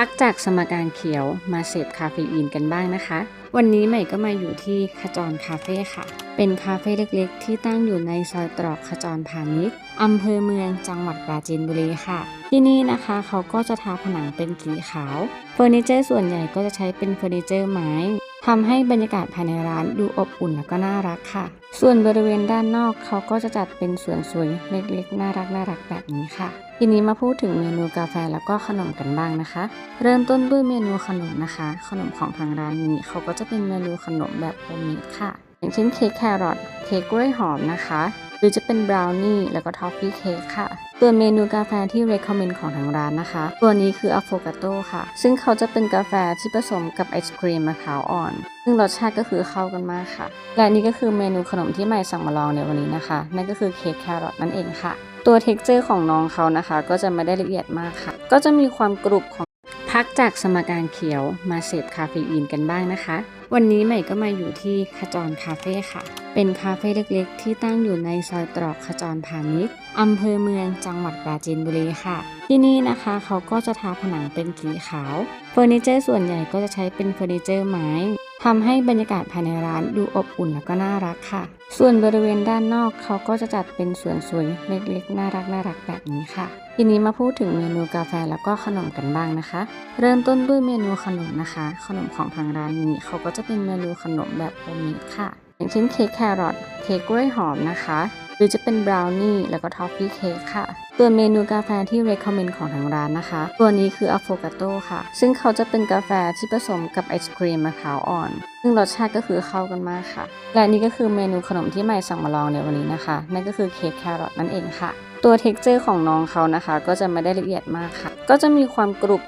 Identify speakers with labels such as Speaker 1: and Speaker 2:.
Speaker 1: พักจากสมการเขียวมาเสพคาเฟอีนกันบ้างนะคะ วันนี้ใหม่ก็มาอยู่ที่ขจรคาเฟ่ค่ะ เป็นคาเฟ่เล็กๆ ที่ตั้งอยู่ในซอยตรอกขจรพาณิชย์อำเภอเมืองจังหวัดปราจีนบุรีค่ะ ที่นี่นะคะเขาก็จะทาผนังเป็นสีขาวเฟอร์นิเจอร์ส่วนใหญ่ก็จะใช้เป็นเฟอร์นิเจอร์ไม้ทำให้บรรยากาศภายในร้านดูอบอุ่นแล้วก็น่ารักค่ะ ส่วนบริเวณด้านนอกเขาก็จะจัดเป็นสวนสวยเล็กๆ น่ารักน่ารักแบบนี้ค่ะ ทีนี้มาพูดถึงเมนูกาแฟแล้วก็ขนมกันบ้างนะคะ เริ่มต้นด้วยเมนูขนมนะคะ ขนมของทางร้านนี้เขาก็จะเป็นเมนูขนมแบบโฮมเมดค่ะ อย่างเช่นเค้กแครอทเค้กกล้วยหอมนะคะ หรือจะเป็นบราวนี่แล้วก็ทอฟฟี่เค้กค่ะตัวเมนูกาแฟที่ recommend ของทางร้านนะคะ ตัวนี้คืออะโฟกาโตค่ะ ซึ่งเขาจะเป็นกาแฟที่ผสมกับไอศครีมมะพร้าวอ่อน ซึ่งรสชาติก็คือเข้ากันมากค่ะ และนี่ก็คือเมนูขนมที่ใหม่สั่งมาลองในวันนี้นะคะ นั่นก็คือเค้กแครอทนั่นเองค่ะ ตัวเท็กเจอร์ของน้องเขานะคะ ก็จะไม่ได้ละเอียดมากค่ะ ก็จะมีความกรุบของ พักจากสมการเขียวมาเสพคาเฟอีนกันบ้างนะคะ วันนี้ใหม่ก็มาอยู่ที่ขจรคาเฟ่ค่ะ เป็นคาเฟ่เล็กๆ ที่ตั้งอยู่ในซอยตรอกขจรพาณิชย์อำเภอเมืองจังหวัดปราจีนบุรีค่ะ ที่นี่นะคะเขาก็จะทาผนังเป็นสีขาว เฟอร์นิเจอร์ส่วนใหญ่ก็จะใช้เป็นเฟอร์นิเจอร์ไม้ ทำให้บรรยากาศภายในร้านดูอบอุ่นแล้วก็น่ารักค่ะ ส่วนบริเวณด้านนอกเขาก็จะจัดเป็นสวนสวยเล็กๆ น่ารักน่ารักแบบนี้ค่ะ ทีนี้มาพูดถึงเมนูกาแฟแล้วก็ขนมกันบ้างนะคะ เริ่มต้นด้วยเมนูขนมนะคะ ขนมของทางร้านนี้เขาก็จะเป็นเมนูขนมแบบโฮมเมดค่ะ อย่างเช่นเค้กแครอทเค้กกล้วยหอมนะคะ หรือจะเป็นบราวนี่แล้วก็ท็อฟฟี่เค้กค่ะตัวเมนูกาแฟที่ recommend ของทางร้านนะคะ ตัวนี้คืออะโฟกาโตค่ะ ซึ่งเขาจะเป็นกาแฟที่ผสมกับไอศครีมมะพร้าวอ่อน ซึ่งรสชาติก็คือเข้ากันมากค่ะ และนี่ก็คือเมนูขนมที่ใหม่สั่งมาลองในวันนี้นะคะ นั่นก็คือเค้กแครอทนั่นเองค่ะ ตัวเท็กเจอร์ของน้องเขานะคะ ก็จะไม่ได้ละเอียดมากค่ะ ก็จะมีความกรุบ